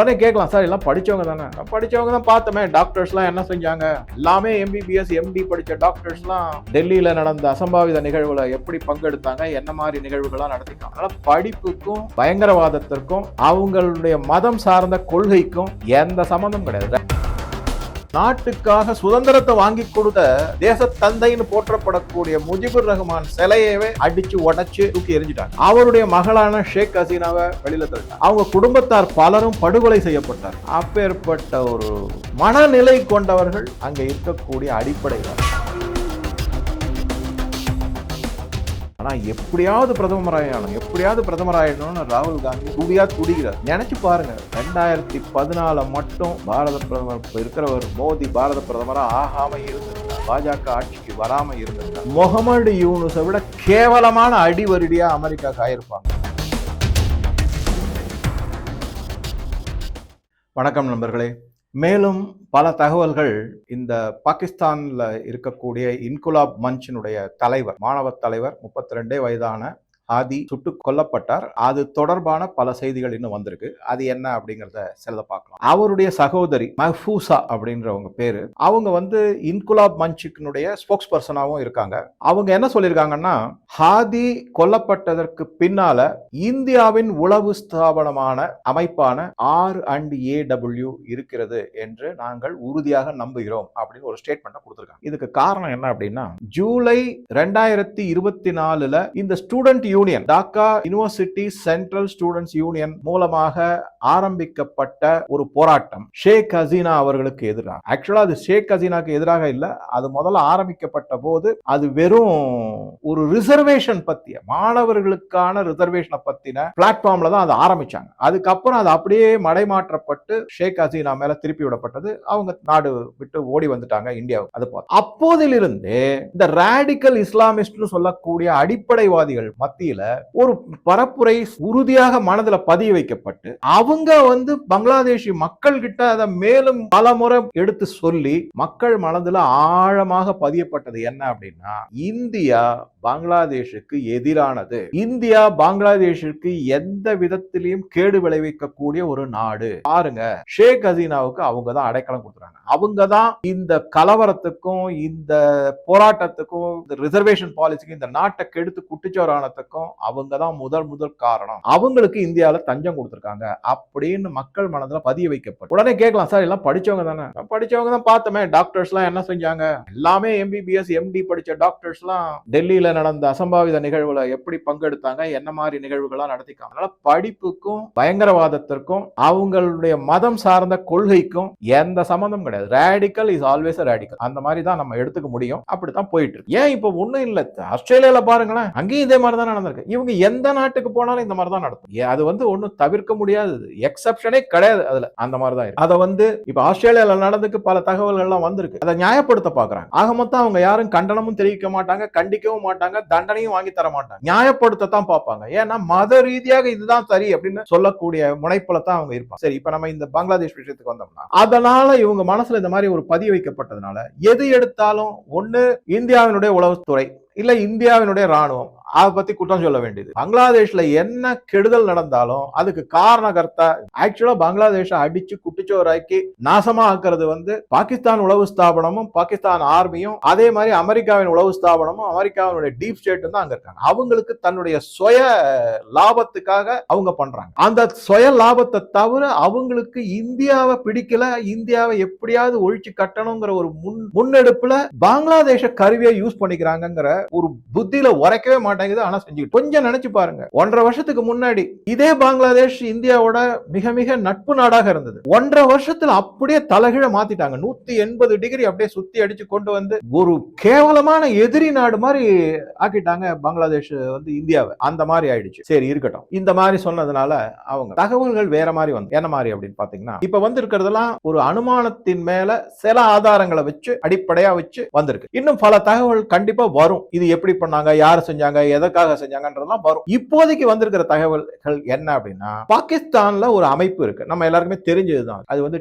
உடனே கேட்கலாம் சார் எல்லாம் படிச்சவங்க தானே? படிச்சவங்க தான் பார்த்தோமே. டாக்டர்ஸ்லாம் என்ன செஞ்சாங்க? எல்லாமே எம்பிபிஎஸ் எம்டி படித்த டாக்டர்ஸ்லாம் டெல்லியில் நடந்த அசம்பாவித நிகழ்வுல எப்படி பங்கெடுத்தாங்க? என்ன மாதிரி நிகழ்வுகள்லாம் நடத்திக்கலாம் அதனால் படிப்புக்கும் பயங்கரவாதத்திற்கும் அவங்களுடைய மதம் சார்ந்த கொள்கைக்கும் எந்த சம்மந்தம் கிடையாது. நாட்டுக்காக சுதந்திரத்தை வாங்கி கொடுத்த தேச தந்தைன்னு போற்றப்படக்கூடிய முஜிபுர் ரஹ்மான் சிலையவே அடிச்சு உடைச்சு தூக்கி எரிஞ்சிட்டாங்க அவருடைய மகளான ஷேக் ஹசீனாவை வெளியில தள்ளிட்டாங்க. அவங்க குடும்பத்தார் பலரும் படுகொலை செய்யப்பட்டார் அப்பேற்பட்ட ஒரு மனநிலை கொண்டவர்கள் அங்கே இருக்கக்கூடிய அடிப்படையில் ஆனா எப்படியாவது பிரதமர் ஆயிடணும் எப்படியாவது பிரதமர் ஆயிடணும்னு ராகுல் காந்தி துடியா துடிக்கிறார். நினைச்சு பாருங்க ரெண்டாயிரத்தி பதினால மட்டும் பாரத பிரதமர் இருக்கிறவர் மோடி பாரத பிரதமரா ஆகாம இருந்திருந்தார் பாஜக ஆட்சிக்கு வராம இருந்திருந்தார் முகமது யூனுஸை விட கேவலமான அடிவருடியா அமெரிக்கா காயிருப்பாங்க. வணக்கம் நண்பர்களே. மேலும் பல தகவல்கள் இந்த பாகிஸ்தான்ல இருக்கக்கூடிய இன்குலாப் மஞ்சினுடைய தலைவர் மாணவ தலைவர் முப்பத்தி ரெண்டே வயதான ஆதி சுட்டு கொல்லப்பட்டார். அது தொடர்பான பல செய்திகள் இன்னும் வந்திருக்கு. அது என்ன அப்படிங்கிறத சிலதை பார்க்கலாம். அவருடைய சகோதரி மஹ்பூசா அப்படின்றவங்க பேரு. அவங்க வந்து இன்குலாப் மஞ்சுக்கினுடைய ஸ்போக்ஸ் பர்சனாகவும் இருக்காங்க. அவங்க என்ன சொல்லியிருக்காங்கன்னா ஹாதி கொல்லப்பட்டதற்கு பின்னால இந்தியாவின் உளவு ஸ்தாபனமான அமைப்பான ஆர் அண்ட் ஏ டபிள்யூ இருக்கிறது என்று நாங்கள் உறுதியாக நம்புகிறோம் அப்படின்னு ஒரு ஸ்டேட்மெண்ட் கொடுத்துருக்காங்க. இதுக்கு காரணம் என்ன அப்படின்னா ஜூலை ரெண்டாயிரத்தி இருபத்தி நாலுல இந்த student union. Dhaka university central students union மூலமாக ஆரம்பிக்கப்பட்ட ஒரு போராட்டம். ஷேக் ஹசீனா அவர்களுக்கு எதிராக. ஆக்சுவலா அது ஷேக் ஹசீனாக்கு எதிராக இல்ல. அது முதல்ல ஆரம்பிக்கப்பட்ட போது அது வெறும் ஒரு ரிசர்வேஷன் பத்திய மாணவர்களுக்கான ரிசர்வேஷனை பத்தின பிளாட்ஃபார்ம்ல தான் அதை ஆரம்பிச்சாங்க. அதுக்கப்புறம் அது அப்படியே மடைமாற்றப்பட்டு ஷேக் ஹசீனா மேல திருப்பி விடப்பட்டது. அவங்க நாடு விட்டு ஓடி வந்துட்டாங்க இந்தியாவுக்கு. அது அப்போதிலிருந்து அப்போதிலிருந்தே இந்த ரேடிக்கல் இஸ்லாமிஸ்ட்னு சொல்லக்கூடிய அடிப்படைவாதிகள் மத்திய மத்தியில ஒரு பரப்புரை உறுதியாக மனதுல பதிய வைக்கப்பட்டு அவங்க வந்து பங்களாதேஷி மக்கள் கிட்ட அதை மேலும் பல முறை எடுத்து சொல்லி மக்கள் மனதுல ஆழமாக பதியப்பட்டது என்ன அப்படின்னா இந்தியா பங்களாதேஷுக்கு எதிரானது. இந்தியா பங்களாதேஷிற்கு எந்த விதத்திலையும் கேடு விளைவிக்கக்கூடிய ஒரு நாடு. பாருங்க ஷேக் ஹசீனாவுக்கு அவங்க தான் அடைக்கலம் கொடுக்குறாங்க அவங்க தான் இந்த கலவரத்துக்கும் இந்த போராட்டத்துக்கும் இந்த ரிசர்வேஷன் பாலிசிக்கும் இந்த நாட்டை கெடுத்து குட்டிச்சோரானத்துக்கும் அவங்க தான் முதல் முதல் காரணம். அவங்களுக்கு இந்தியாவில் தஞ்சம் கொடுத்துருக்காங்க. அப்படின்னு மக்கள் மனதில் பதிய வைக்கப்படும் உடனே கேட்கலாம் சார் எல்லாம் படிச்சவங்க தானே? படிச்சவங்க தான் பார்த்தோமே. டாக்டர்ஸ்லாம் என்ன செஞ்சாங்க? எல்லாமே எம்பிபிஎஸ் எம்டி படிச்ச டாக்டர்ஸ்லாம் டெல்லியில நடந்த அசம்பாவித நிகழ்வுல எப்படி பங்கெடுத்தாங்க? என்ன மாதிரி நிகழ்வுகள்லாம் நடத்திக்காங்க அதனால படிப்புக்கும் பயங்கரவாதத்திற்கும் அவங்களுடைய மதம் சார்ந்த கொள்கைக்கும் எந்த சம்மந்தம் கிடையாது. ரேடிக்கல் இஸ் ஆல்வேஸ் ரேடிக்கல் அந்த மாதிரி தான் நம்ம எடுத்துக்க முடியும். அப்படித்தான் போயிட்டு இருக்கு. ஏன் இப்போ ஒன்றும் இல்லை? ஆஸ்திரேலியாவில் பாருங்களேன். அங்கேயும் இதே மாதிரி தான் நடந்திருக்கு இவங்க எந்த நாட்டுக்கு போனாலும் இந்த மாதிரி தான் நடக்கும் அது வந்து ஒன்றும் தவிர்க்க முடியாது எக்ஸப்ஷனே கிடையாது அதுல. அந்த மாதிரி தான் அதை வந்து இப்ப ஆஸ்திரேலியால நடந்துக்கு பல தகவல்கள் எல்லாம் வந்திருக்கு. அதை நியாயப்படுத்த பாக்குறாங்க. ஆக மொத்தம் அவங்க யாரும் கண்டனமும் தெரிவிக்க மாட்டாங்க கண்டிக்கவும் மாட்டாங்க தண்டனையும் வாங்கி தர மாட்டாங்க. நியாயப்படுத்த தான் பார்ப்பாங்க. ஏன்னா மத ரீதியாக இதுதான் சரி அப்படின்னு சொல்லக்கூடிய முனைப்புல தான் அவங்க இருப்பாங்க. சரி இப்ப நம்ம இந்த பங்களாதேஷ் விஷயத்துக்கு வந்தோம்னா அதனால இவங்க மனசுல இந்த மாதிரி ஒரு பதிய வைக்கப்பட்டதுனால எது எடுத்தாலும் ஒண்ணு இந்தியாவினுடைய உளவுத்துறை இல்ல இந்தியாவினுடைய ராணுவம் அதை பத்தி குற்றம் சொல்ல வேண்டியது. பங்களாதேஷ்ல என்ன கெடுதல் நடந்தாலும் அதுக்கு காரணகர்த்தா ஆக்சுவலா பங்களாதேஷ அடிச்சு குட்டிச்சோராக்கி நாசமா ஆக்குறது வந்து பாகிஸ்தான் உளவு ஸ்தாபனமும் பாகிஸ்தான் ஆர்மியும் அதே மாதிரி அமெரிக்காவின் உளவு ஸ்தாபனமும் அமெரிக்காவினுடைய டீப் ஸ்டேட்டும் தான் அங்க இருக்காங்க. அவங்களுக்கு தன்னுடைய சுய லாபத்துக்காக அவங்க பண்றாங்க. அந்த சுய லாபத்தை தவிர அவங்களுக்கு இந்தியாவை பிடிக்கல இந்தியாவை எப்படியாவது ஒழிச்சு கட்டணுங்கிற ஒரு முன் முன்னெடுப்புல பங்களாதேஷ கருவியை யூஸ் பண்ணிக்கிறாங்கங்கிற ஒரு புத்தியில உரைக்கவே மாட்டேங்குது. ஆனா செஞ்சுக்கிட்டு கொஞ்சம் நினைச்சு பாருங்க. ஒன்றரை வருஷத்துக்கு முன்னாடி இதே பங்களாதேஷ் இந்தியாவோட மிக மிக நட்பு நாடாக இருந்தது. ஒன்றரை வருஷத்துல அப்படியே தலைகீழ மாத்திட்டாங்க. நூத்தி எண்பது டிகிரி அப்படியே சுத்தி அடிச்சு கொண்டு வந்து ஒரு கேவலமான எதிரி நாடு மாதிரி ஆக்கிட்டாங்க பங்களாதேஷ் வந்து இந்தியாவை. அந்த மாதிரி ஆயிடுச்சு. சரி இருக்கட்டும். இந்த மாதிரி சொன்னதுனால அவங்க தகவல்கள் வேற மாதிரி வந்து என்ன மாதிரி அப்படின்னு பாத்தீங்கன்னா இப்ப வந்து இருக்கிறதெல்லாம் ஒரு அனுமானத்தின் மேல சில ஆதாரங்களை வச்சு அடிப்படையா வச்சு வந்திருக்கு. இன்னும் பல தகவல் கண்டிப்பா வரும். இது எப்படி பண்ணாங்க யார் செஞ்சாங்க எதற்காக செஞ்சாங்கன்றதெல்லாம் வரும். இப்போதைக்கு வந்திருக்கிற தகவல்கள் என்ன அப்படின்னா பாகிஸ்தான்ல ஒரு அமைப்பு இருக்கு. நம்ம எல்லாருக்குமே தெரிஞ்சதுதான். அது வந்து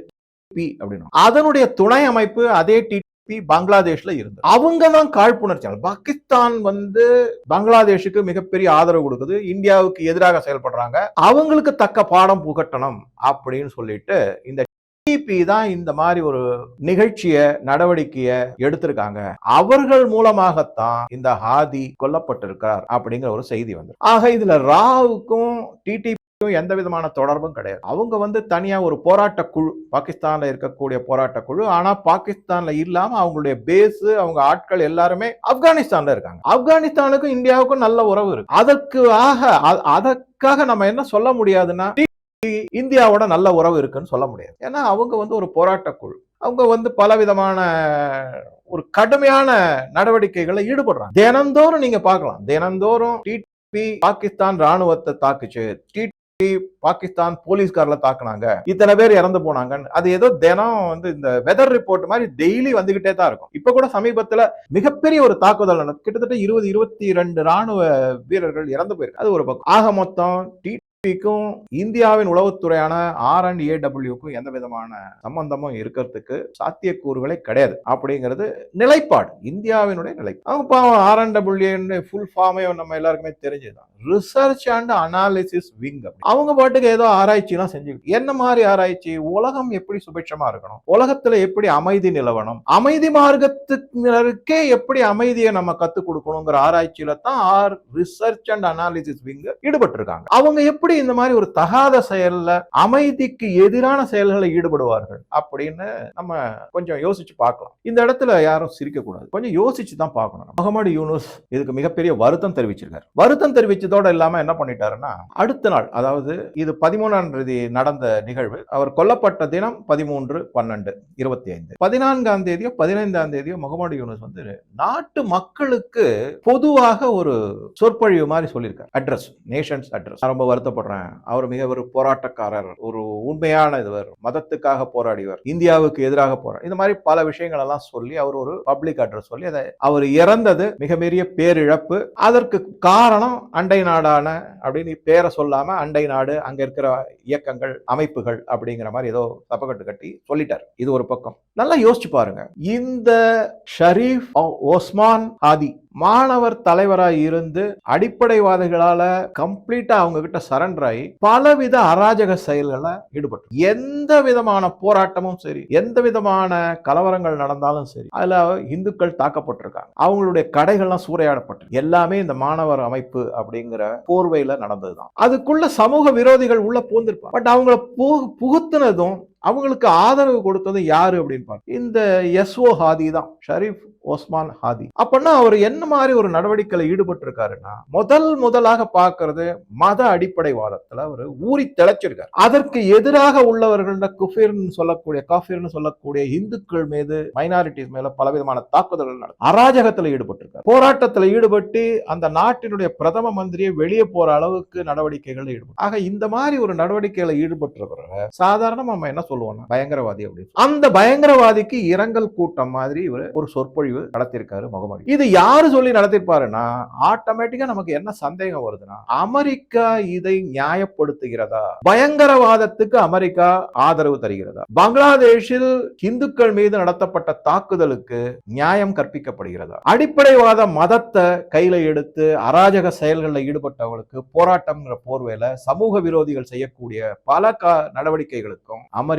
பி அப்படின்னு. அதனுடைய துணை அமைப்பு அதே டி பங்களாதேஷ்ல இருந்து. அவங்க தான் காழ்ப்புணர்ச்சியாளர். பாகிஸ்தான் வந்து பங்களாதேஷுக்கு மிகப்பெரிய ஆதரவு கொடுக்குது. இந்தியாவுக்கு எதிராக செயல்படுறாங்க. அவங்களுக்கு தக்க பாடம் புகட்டணும் அப்படின்னு சொல்லிட்டு இந்த டிபி தான் இந்த மாதிரி ஒரு நிகழ்ச்சிய நடவடிக்கைய எடுத்திருக்காங்க. அவர்கள் மூலமாகத்தான் இந்த ஹாதி கொல்லப்பட்டிருக்கார் அப்படிங்கிற ஒரு செய்தி வந்து ஆக இதுல ராவுக்கும் டிடிபிக்கும் எந்த விதமான தொடர்பும் கிடையாது. அவங்க வந்து தனியா ஒரு போராட்ட குழு பாகிஸ்தான்ல இருக்கக்கூடிய போராட்ட குழு. ஆனா பாகிஸ்தான்ல இல்லாம அவங்களுடைய பேஸ் அவங்க ஆட்கள் எல்லாருமே ஆப்கானிஸ்தான்ல இருக்காங்க. ஆப்கானிஸ்தானுக்கும் இந்தியாவுக்கும் நல்ல உறவு இருக்கு. அதற்கு ஆக அதற்காக நம்ம என்ன சொல்ல முடியாதுன்னா இந்தியாவோட நல்ல உறவு இருக்குன்னு சொல்ல முடியாது. ஏன்னா அவங்க வந்து ஒரு போராட்ட குழு அவங்க வந்து பலவிதமான ஒரு கடுமையான நடவடிக்கைகளை ஈடுபடுறாங்க. தினந்தோறும் நீங்க பார்க்கலாம். தினந்தோறும் டிடிபி பாகிஸ்தான் ராணுவத்தை தாக்குச்சு. டிடிபி பாகிஸ்தான் போலீஸ்காரில் தாக்குனாங்க. இத்தனை பேர் இறந்து போனாங்கன்னு. அது ஏதோ தினம் வந்து இந்த வெதர் ரிப்போர்ட் மாதிரி டெய்லி வந்துகிட்டே தான் இருக்கும். இப்ப கூட சமீபத்துல மிகப்பெரிய ஒரு தாக்குதல் கிட்டத்தட்ட இருபது இருபத்தி ரெண்டு ராணுவ வீரர்கள் இறந்து போயிருக்கு அது ஒரு பக்கம். ஆக மொத்தம் பிக்கும் இந்தியாவின் உளவுத்துறையான ஆர் அண்ட் ஏடபிள்யூக்கும் எந்த விதமான சம்பந்தமும் இருக்கிறதுக்கு சாத்தியக்கூறுகளே கிடையாது. அப்படிங்கிறது நிலைப்பாடு. இந்தியாவினுடைய நிலை அவங்க பாவம் ஆர் அண்ட் டபிள்யூ ஃபுல் ஃபார்மே நம்ம எல்லாருக்குமே தெரிஞ்சுதான். ரிசர்ச் அண்ட் அனாலிசிஸ் விங் அவங்க பாட்டுக்கு ஏதோ ஆராய்ச்சி எல்லாம் செஞ்சு என்ன மாதிரி ஆராய்ச்சி? உலகம் எப்படி சுபிட்சமா இருக்கணும்? உலகத்துல எப்படி அமைதி நிலவணும்? அமைதி மார்க்கத்துக்கே எப்படி அமைதியை நம்ம கத்து கொடுக்கணுங்கிற ஆராய்ச்சியில தான் R research and analysis wing ஈடுபட்டு இருக்காங்க அவங்க எப்படி இந்த மாதிரி ஒரு தகாத செயல்ல அமைதிக்கு எதிரான செயல்களை ஈடுபடுவார்கள் அப்படின்னு நம்ம கொஞ்சம் யோசிச்சு பார்க்கலாம். இந்த இடத்துல யாரும் சிரிக்க கூடாது கொஞ்சம் யோசிச்சு தான் பார்க்கணும். முகமது யூனுஸ் இதுக்கு மிகப்பெரிய வருத்தம் தெரிவிச்சிருக்காரு. வருத்தம் தெரிவிச்சு தெரிவிச்சதோட இல்லாம என்ன பண்ணிட்டாருன்னா அடுத்த நாள் அதாவது இது பதிமூணாம் தேதி நடந்த நிகழ்வு அவர் கொல்லப்பட்ட தினம் பதிமூன்று பன்னெண்டு இருபத்தி ஐந்து பதினான்காம் தேதியோ பதினைந்தாம் தேதியோ முகமது யூனஸ் வந்து நாட்டு மக்களுக்கு பொதுவாக ஒரு சொற்பொழிவு மாதிரி சொல்லியிருக்காரு. அட்ரஸ் நேஷன்ஸ் அட்ரஸ் ரொம்ப வருத்தப்படுறேன். அவர் மிக ஒரு போராட்டக்காரர் ஒரு உண்மையான இதுவர் மதத்துக்காக போராடியவர் இந்தியாவுக்கு எதிராக போராடி இந்த மாதிரி பல விஷயங்கள் எல்லாம் சொல்லி அவர் ஒரு பப்ளிக் அட்ரஸ் சொல்லி அதை அவர் இறந்தது மிக பெரிய பேரிழப்பு. அதற்கு காரணம் அண்டை அண்டை நாடான அப்படின்னு பேரை சொல்லாம அண்டை நாடு அங்க இருக்கிற இயக்கங்கள் அமைப்புகள் அப்படிங்கிற மாதிரி ஏதோ தப்பக்கட்டு கட்டி சொல்லிட்டார். இது ஒரு பக்கம். நல்லா யோசிச்சு பாருங்க. இந்த ஷரீஃப் ஓஸ்மான் ஒஸ்மான் ஹாதி மாணவர் தலைவராக இருந்து அடிப்படைவாதிகளால கம்ப்ளீட்டா அவங்க கிட்ட சரண்டர் ஆகி பலவித அராஜக செயல்களை ஈடுபட்டு எந்த விதமான போராட்டமும் சரி எந்த விதமான கலவரங்கள் நடந்தாலும் சரி அதுல இந்துக்கள் தாக்கப்பட்டிருக்காங்க. அவங்களுடைய கடைகள்லாம் சூறையாடப்பட்டு எல்லாமே இந்த மாணவர் அமைப்பு அப்படிங்கிற போர்வையில நடந்ததுதான். அதுக்குள்ள சமூக விரோதிகள் உள்ள பூந்திருப்பாங்க பட் அவங்கள பு- புகுத்துனதும் அவங்களுக்கு ஆதரவு கொடுத்தது யாரு அப்படின்னு பாருங்க இந்த எஸ்ஓ ஹாதி தான் ஷரீஃப் ஓஸ்மான் ஹாதி. அப்படின்னா அவர் என்ன மாதிரி ஒரு நடவடிக்கையில் ஈடுபட்டு இருக்காருன்னா முதல் முதலாக பார்க்கறது மத அடிப்படைவாதத்தில் அவர் ஊறி திளைச்சிருக்காரு. அதற்கு எதிராக உள்ளவர்கள குஃபீர்னு சொல்லக்கூடிய காஃபீர்னு சொல்லக்கூடிய இந்துக்கள் மீது மைனாரிட்டிஸ் மேல பலவிதமான தாக்குதல்கள் நடக்கும் அராஜகத்துல ஈடுபட்டிருக்காரு. போராட்டத்துல ஈடுபட்டு அந்த நாட்டினுடைய பிரதம மந்திரியை வெளியே போற அளவுக்கு நடவடிக்கைகள் ஈடுபடும் ஆக இந்த மாதிரி ஒரு நடவடிக்கைகளை ஈடுபட்டிருக்கிற சாதாரண நம்ம என்ன சொல்லுவோம்னா பயங்கரவாதி அப்படின்னு அந்த பயங்கரவாதிக்கு இரங்கல் கூட்டம் மாதிரி இவர் ஒரு சொற்பொழிவு நடத்தியிருக்காரு முகமது. இது யாரு சொல்லி நடத்திருப்பாருன்னா ஆட்டோமேட்டிக்கா நமக்கு என்ன சந்தேகம் வருதுன்னா அமெரிக்கா இதை நியாயப்படுத்துகிறதா? பயங்கரவாதத்துக்கு அமெரிக்கா ஆதரவு தருகிறதா? பங்களாதேஷில் இந்துக்கள் மீது நடத்தப்பட்ட தாக்குதலுக்கு நியாயம் கற்பிக்கப்படுகிறதா? அடிப்படைவாத மதத்தை கையில எடுத்து அராஜக செயல்களில் ஈடுபட்டவர்களுக்கு போராட்டம்ங்கிற போர்வையில சமூக விரோதிகள் செய்யக்கூடிய பல நடவடிக்கைகளுக்கும் அமெரிக்கா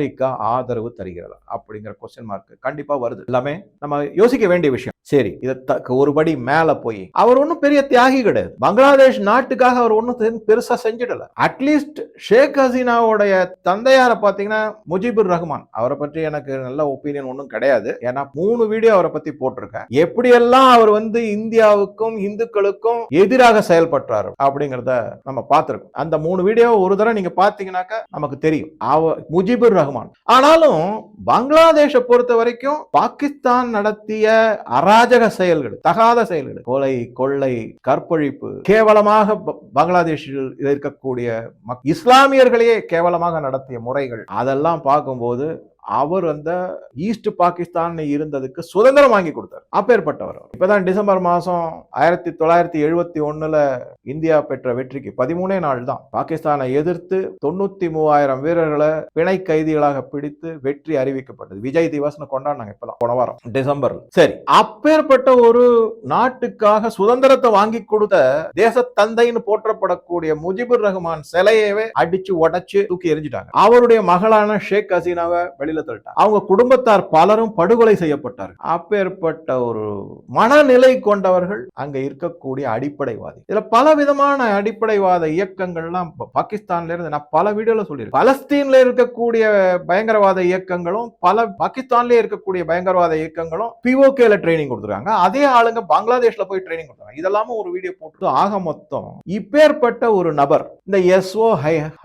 ஆதரவு தருகிறதா? அப்படிங்கிற கொஸ்டின் மார்க் கண்டிப்பா வருது. எல்லாமே நம்ம யோசிக்க வேண்டிய விஷயம். சரி இதை ஒருபடி மேல போய் அவர் ஒன்றும் பெரிய தியாகி கிடையாது. பங்களாதேஷ் நாட்டுக்காக அவர் ஒன்றும் பெருசா செஞ்சிடல. அட்லீஸ்ட் ஷேக் ஹசீனாவுடைய தந்தையார பாத்தீங்கன்னா முஜிபுர் ரஹ்மான். அவரை பற்றி எனக்கு நல்ல ஒப்பீனியன் ஒன்றும் கிடையாது. ஏன்னா மூணு வீடியோ அவரை பத்தி போட்டிருக்கேன். எப்படியெல்லாம் அவர் வந்து இந்தியாவுக்கும் இந்துக்களுக்கும் எதிராக செயல்பட்டாரு அப்படிங்கிறத நம்ம பார்த்திருக்கோம். அந்த மூணு வீடியோ ஒரு தடவை நீங்க பாத்தீங்கன்னாக்கா நமக்கு தெரியும். அவ முஜிபுர் ரஹ்மான் ஆனாலும் பங்களாதேஷை பொறுத்த வரைக்கும் பாகிஸ்தான் நடத்திய அராஜக செயல்கள் தகாத செயல்கள் கொலை கொள்ளை கற்பழிப்பு கேவலமாக பங்களாதேஷில் இருக்கக்கூடிய மக்- இஸ்லாமியர்களையே கேவலமாக நடத்திய முறைகள் அதெல்லாம் பார்க்கும்போது அவர் அந்த ஈஸ்ட் பாகிஸ்தான் இருந்ததுக்கு சுதந்திரம் வாங்கி கொடுத்தார். அப்பேற்பட்டவர் இப்பதான் டிசம்பர் மாசம் ஆயிரத்தி தொள்ளாயிரத்தி எழுபத்தி ஒண்ணுல இந்தியா பெற்ற வெற்றிக்கு பதிமூணே நாள் தான். பாகிஸ்தானை எதிர்த்து தொண்ணூத்தி மூவாயிரம் வீரர்களை பிணை கைதிகளாக பிடித்து வெற்றி அறிவிக்கப்பட்டது. விஜய் திவஸ்னு கொண்டாடினாங்க இப்பதான் போன வாரம் டிசம்பர் சரி அப்பேற்பட்ட ஒரு நாட்டுக்காக சுதந்திரத்தை வாங்கி கொடுத்த தேச தந்தைன்னு போற்றப்படக்கூடிய முஜிபுர் ரஹ்மான் சிலையவே அடிச்சு உடைச்சு தூக்கி எரிஞ்சிட்டாங்க அவருடைய மகளான ஷேக் ஹசீனாவை வெளியில தள்ளிட்டாங்க. அவங்க குடும்பத்தார் பலரும் படுகொலை செய்யப்பட்டார்கள். அப்பேற்பட்ட ஒரு மனநிலை கொண்டவர்கள் அங்க இருக்கக்கூடிய அடிப்படைவாதி. இதுல பல விதமான அடிப்படைவாத இயக்கங்கள்லாம் பாகிஸ்தான்ல இருந்து நான் பல வீடியோல சொல்லியிருக்கேன். பலஸ்தீன்ல இருக்கக்கூடிய பயங்கரவாத இயக்கங்களும் பல பாகிஸ்தான்லயே இருக்கக்கூடிய பயங்கரவாத இயக்கங்களும் பிஓகேல ட்ரைனிங் கொடுத்துருக்காங்க. அதே ஆளுங்க பங்களாதேஷ்ல போய் ட்ரைனிங் கொடுத்தாங்க இதெல்லாமும் ஒரு வீடியோ போட்டு ஆக மொத்தம் இப்பேற்பட்ட ஒரு நபர் இந்த எஸ்ஓ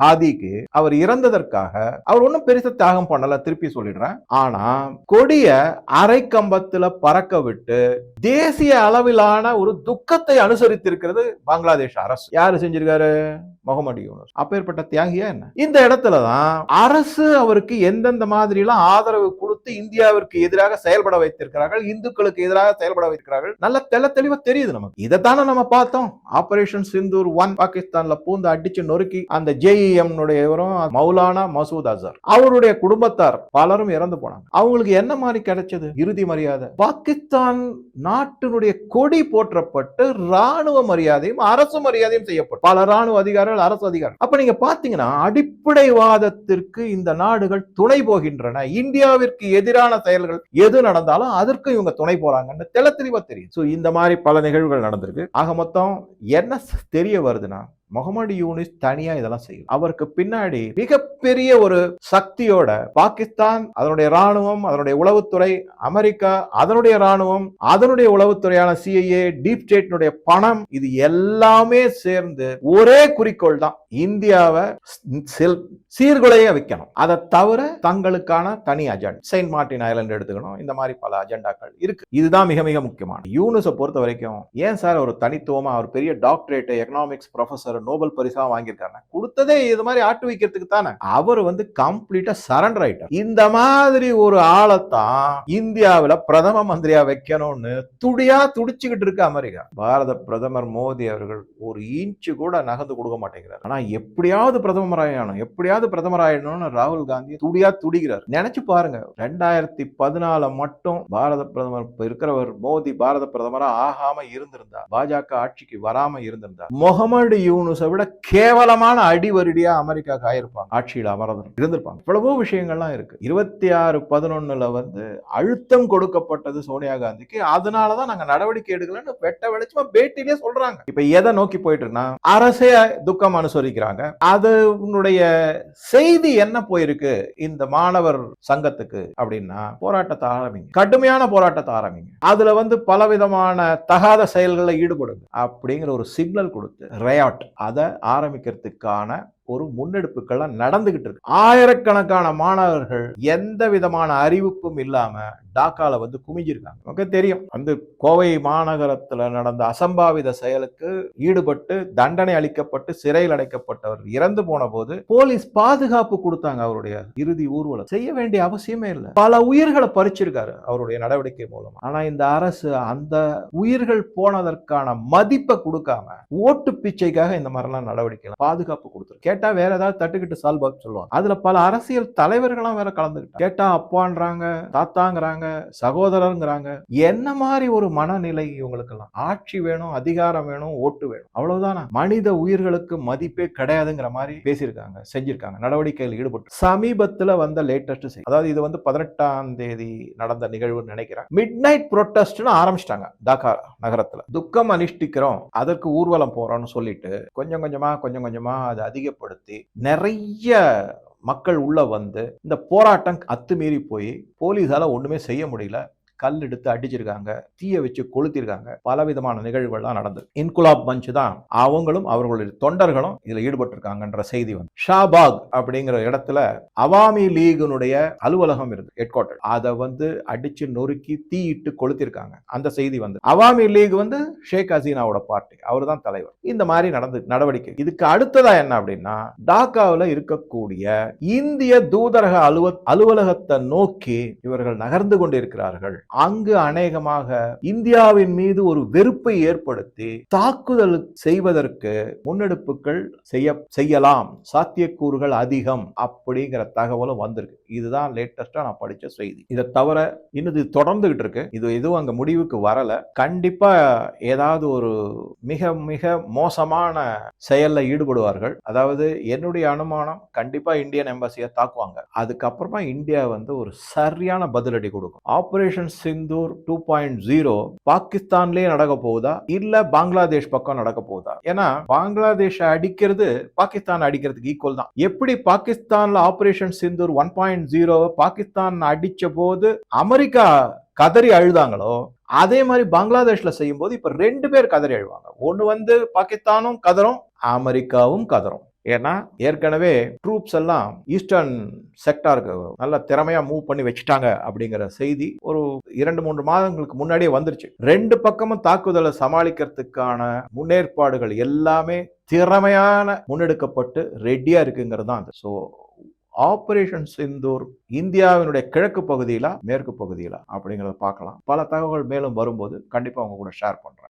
ஹாதிக்கு அவர் இறந்ததற்காக அவர் ஒன்றும் பெருசா தியாகம் பண்ணல. திருப்பி சொல்லிடுறேன். ஆனா கொடிய அரை கம்பத்துல பறக்க விட்டு தேசிய அளவிலான ஒரு துக்கத்தை அனுசரித்திருக்கிறது பங்களாதேஷ் அரசு. யாரு செஞ்சிருக்காரு? முகமது யூனஸ். அப்பேற்பட்ட தியாகியா என்ன? இந்த இடத்துல தான் அரசு அவருக்கு எந்தெந்த மாதிரி எல்லாம் ஆதரவு கொடுத்து இந்தியாவிற்கு எதிராக செயல்பட வைத்திருக்கிறார்கள் இந்துக்களுக்கு எதிராக செயல்பட வைத்திருக்கிறார்கள். நல்ல தெள்ள தெளிவா தெரியுது நமக்கு. இதைத்தானே நம்ம பார்த்தோம். ஆபரேஷன் சிந்தூர் ஒன் பாகிஸ்தான்ல பூந்து அடிச்சு நொறுக்கி அந்த ஜேஇஎம் இவரும் மௌலானா மசூத் அசர். அவருடைய குடும்பத்தார் பலரும் இறந்து போனாங்க. அவங்களுக்கு என்ன மாதிரி கிடைச்சது? இறுதி மரியாதை. பாகிஸ்தான் நாட்டினுடைய கொடி போற்றப்பட்டு ராணுவ மரியாதையும் அரசு மரியாதையும் செய்யப்படும். பல ராணுவ அதிகாரிகள் அரசு அதிகாரிகள். அப்ப நீங்க பாத்தீங்கன்னா அடிப்படைவாதத்திற்கு இந்த நாடுகள் துணை போகின்றன. இந்தியாவிற்கு எதிரான செயல்கள் எது நடந்தாலும் அதற்கு இவங்க துணை போறாங்கன்னு தெல தெளிவா தெரியும். சோ இந்த மாதிரி பல நிகழ்வுகள் நடந்திருக்கு. ஆக மொத்தம் என்ன தெரிய வருதுன்னா முகமது யூனிஸ் தனியா இதெல்லாம் செய்யும் அவருக்கு பின்னாடி மிகப்பெரிய ஒரு சக்தியோட பாகிஸ்தான் அதனுடைய ராணுவம் அதனுடைய உளவுத்துறை அமெரிக்கா அதனுடைய ராணுவம் அதனுடைய உளவுத்துறையான சிஐஏ டீப் ஸ்டேட்னுடைய பணம் இது எல்லாமே சேர்ந்து ஒரே குறிக்கோள் தான். இந்தியாவை செல்- சீர்குலைய வைக்கணும். அதை தவிர தங்களுக்கான தனி அஜெண்டா செயின்ட் மார்டின் ஐலண்ட் எடுத்துக்கணும். இந்த மாதிரி பல அஜெண்டாக்கள் இருக்கு. இதுதான் மிக மிக முக்கியமான. யூனிஸை பொறுத்த வரைக்கும் ஏன் சார் ஒரு தனித்துவமா ஒரு பெரிய டாக்டரேட் எக்கனாமிக்ஸ் ப்ரொஃபசர் நோபல் பரிசா வாங்கியிருக்காங்க. கொடுத்ததே இது மாதிரி ஆட்டு வைக்கிறதுக்கு தானே? அவர் வந்து கம்ப்ளீட்டா சரண்டர் ஆயிட்டார். இந்த மாதிரி ஒரு ஆளைத்தான் இந்தியாவில் பிரதம மந்திரியா வைக்கணும்னு துடியா துடிச்சுக்கிட்டு இருக்கு அமெரிக்கா. பாரத பிரதமர் மோடி அவர்கள் ஒரு இன்ச்சு கூட நகர்ந்து கொடுக்க மாட்டேங்கிறார். ஆனா எப்படியாவது பிரதமர் ஆகணும் எப்படியாவது பிரதமர் ஆயிடணும்னு ராகுல் காந்தி துடியா துடிக்கிறார். நினைச்சு பாருங்க ரெண்டாயிரத்தி பதினால மட்டும் பாரத பிரதமர் இருக்கிறவர் மோடி பாரத பிரதமரா ஆகாம இருந்திருந்தா பாஜக ஆட்சிக்கு வராம இருந்திருந்தா முகமது யூனுஸை விட கேவலமான அடிவருடியா அமெரிக்காக்கு ஆயிருப்பாங்க. ஆட்சியில் அமரதன் இருந்திருப்பாங்க. இவ்வளவோ விஷயங்கள்லாம் இருக்கு. இருபத்தி ஆறு பதினொன்னுல வந்து அழுத்தம் கொடுக்கப்பட்டது சோனியா காந்திக்கு. அதனாலதான் நாங்க நடவடிக்கை எடுக்கலன்னு வெட்ட வெளிச்சமா பேட்டிலே சொல்றாங்க. இப்ப எதை நோக்கி போயிட்டு இருக்குன்னா அரசே துக்கம் அனுசரிக்கிறாங்க. அது உன்னுடைய செய்தி என்ன போயிருக்கு? இந்த மாணவர் சங்கத்துக்கு அப்படின்னா போராட்டத்தை ஆரம்பிங்க. கடுமையான போராட்டத்தை ஆரம்பிங்க. அதுல வந்து பலவிதமான தகாத செயல்களில் ஈடுபடுங்க. அப்படிங்கிற ஒரு சிக்னல் கொடுத்து ரயாட் அதை ஆரம்பிக்கிறதுக்கான ஒரு முன்னெடுப்புகள்லாம் நடந்துகிட்டு இருக்கு. ஆயிரக்கணக்கான மாணவர்கள் எந்த விதமான அறிவிப்பும் இல்லாம டாக்கால வந்து குமிஞ்சிருக்காங்க. நமக்கு தெரியும். வந்து கோவை மாநகரத்துல நடந்த அசம்பாவித செயலுக்கு ஈடுபட்டு தண்டனை அளிக்கப்பட்டு சிறையில் அடைக்கப்பட்டவர் இறந்து போன போது போலீஸ் பாதுகாப்பு கொடுத்தாங்க அவருடைய இறுதி ஊர்வலம். செய்ய வேண்டிய அவசியமே இல்லை. பல உயிர்களை பறிச்சிருக்காரு அவருடைய நடவடிக்கை மூலமா. ஆனா இந்த அரசு அந்த உயிர்கள் போனதற்கான மதிப்பை கொடுக்காம ஓட்டு பிச்சைக்காக இந்த மாதிரிலாம் நடவடிக்கை பாதுகாப்பு கொடுத்துருக்கு. கேட்டா வேற ஏதாவது தட்டுக்கிட்டு சால்பாக் சொல்லுவாங்க. அதுல பல அரசியல் தலைவர்களும் வேற கலந்துக்கிட்டாங்க கேட்டா அப்பான்றாங்க தாத்தாங்கிறாங்க சகோதரருங்கிறாங்க. என்ன மாதிரி ஒரு மனநிலை இவங்களுக்கெல்லாம்? ஆட்சி வேணும் அதிகாரம் வேணும் ஓட்டு வேணும். அவ்வளவுதானா? மனித உயிர்களுக்கு மதிப்பே கிடையாதுங்கிற மாதிரி பேசியிருக்காங்க செஞ்சிருக்காங்க நடவடிக்கையில் ஈடுபட்டு. சமீபத்துல வந்த லேட்டஸ்ட் செய்தி. அதாவது இது வந்து பதினெட்டாம் தேதி நடந்த நிகழ்வுன்னு நினைக்கிறேன். மிட் நைட் ப்ரொட்டஸ்ட்னு ஆரம்பிச்சிட்டாங்க டாக்கா நகரத்துல. துக்கம் அனுஷ்டிக்கிறோம் அதற்கு ஊர்வலம் போறோம்னு சொல்லிட்டு கொஞ்சம் கொஞ்சமா கொஞ்சம் கொஞ்சமா அதை ஏற்படுத்தி நிறைய மக்கள் உள்ள வந்து இந்த போராட்டம் அத்துமீறி போய் போலீஸால ஒண்ணுமே செய்ய முடியல. கல் எடுத்து அடிச்சிருக்காங்க தீய வச்சு கொளுத்திருக்காங்க. பல விதமான நிகழ்வுகள் நிகழ்வுகள்லாம் நடந்தது. இன்குலாப் பஞ்ச் தான் அவங்களும் அவர்களுடைய தொண்டர்களும் இதுல ஈடுபட்டிருக்காங்கன்ற செய்தி வந்து. ஷாபாக் அப்படிங்கிற இடத்துல அவாமி லீகினுடைய அலுவலகம் இருக்கு ஹெட் அதை வந்து அடிச்சு நொறுக்கி தீயிட்டு கொளுத்திருக்காங்க. அந்த செய்தி வந்து அவாமி லீக் வந்து ஷேக் ஹசீனாவோட பார்ட்டி. அவர் தான் தலைவர். இந்த மாதிரி நடந்து நடவடிக்கை. இதுக்கு அடுத்ததா என்ன அப்படின்னா டாக்காவில் இருக்கக்கூடிய இந்திய தூதரக அலுவ அலுவலகத்தை நோக்கி இவர்கள் நகர்ந்து கொண்டிருக்கிறார்கள். அங்கு அநேகமாக இந்தியாவின் மீது ஒரு வெறுப்பை ஏற்படுத்தி தாக்குதல் செய்வதற்கு முன்னெடுப்புகள் செய்ய செய்யலாம் சாத்தியக்கூறுகள் அதிகம் அப்படிங்கிற தகவலும் வந்திருக்கு. இதுதான் லேட்டஸ்டா நான் படிச்ச செய்தி. இதை தவிர இன்னும் இது தொடர்ந்துகிட்டு இருக்கு. இது எதுவும் அங்க முடிவுக்கு வரல. கண்டிப்பா ஏதாவது ஒரு மிக மிக மோசமான செயல்ல ஈடுபடுவார்கள். அதாவது என்னுடைய அனுமானம் கண்டிப்பா இந்தியன் எம்பசியை தாக்குவாங்க. அதுக்கப்புறமா இந்தியா வந்து ஒரு சரியான பதிலடி கொடுக்கும். Operation Sindoor two point zero பாகிஸ்தான்லயே நடக்க போகுதா? இல்ல பங்களாதேஷ் பக்கம் நடக்க போகுதா? ஏன்னா பங்களாதேஷ் அடிக்கிறது பாகிஸ்தான் அடிக்கிறதுக்கு ஈக்குவல் தான். எப்படி பாகிஸ்தான்ல operation Sindoor one point zero Pakistan அடிச்ச போது அமெரிக்கா கதறி அழுதாங்களோ அதே மாதிரி பங்களாதேஷ்ல செய்யும் போது இப்ப ரெண்டு பேர் கதறி அழுவாங்க. ஒன்னு வந்து பாகிஸ்தானும் கதறும் அமெரிக்காவும் கதறும். ஏன்னா ஏற்கனவே ட்ரூப்ஸ் எல்லாம் ஈஸ்டர்ன் செக்டாருக்கு நல்ல திறமையா மூவ் பண்ணி வச்சுட்டாங்க அப்படிங்கிற செய்தி ஒரு இரண்டு மூன்று மாதங்களுக்கு முன்னாடியே வந்துருச்சு. ரெண்டு பக்கமும் தாக்குதலை சமாளிக்கிறதுக்கான முன்னேற்பாடுகள் எல்லாமே திறமையான முன்னெடுக்கப்பட்டு ரெடியா இருக்குங்கிறது தான் ஸோ ஆபரேஷன் சிந்தூர் இந்தியாவினுடைய கிழக்கு பகுதியில மேற்கு பகுதியில அப்படிங்கிறத பார்க்கலாம். பல தகவல்கள் மேலும் வரும்போது கண்டிப்பா உங்க கூட ஷேர் பண்றேன்.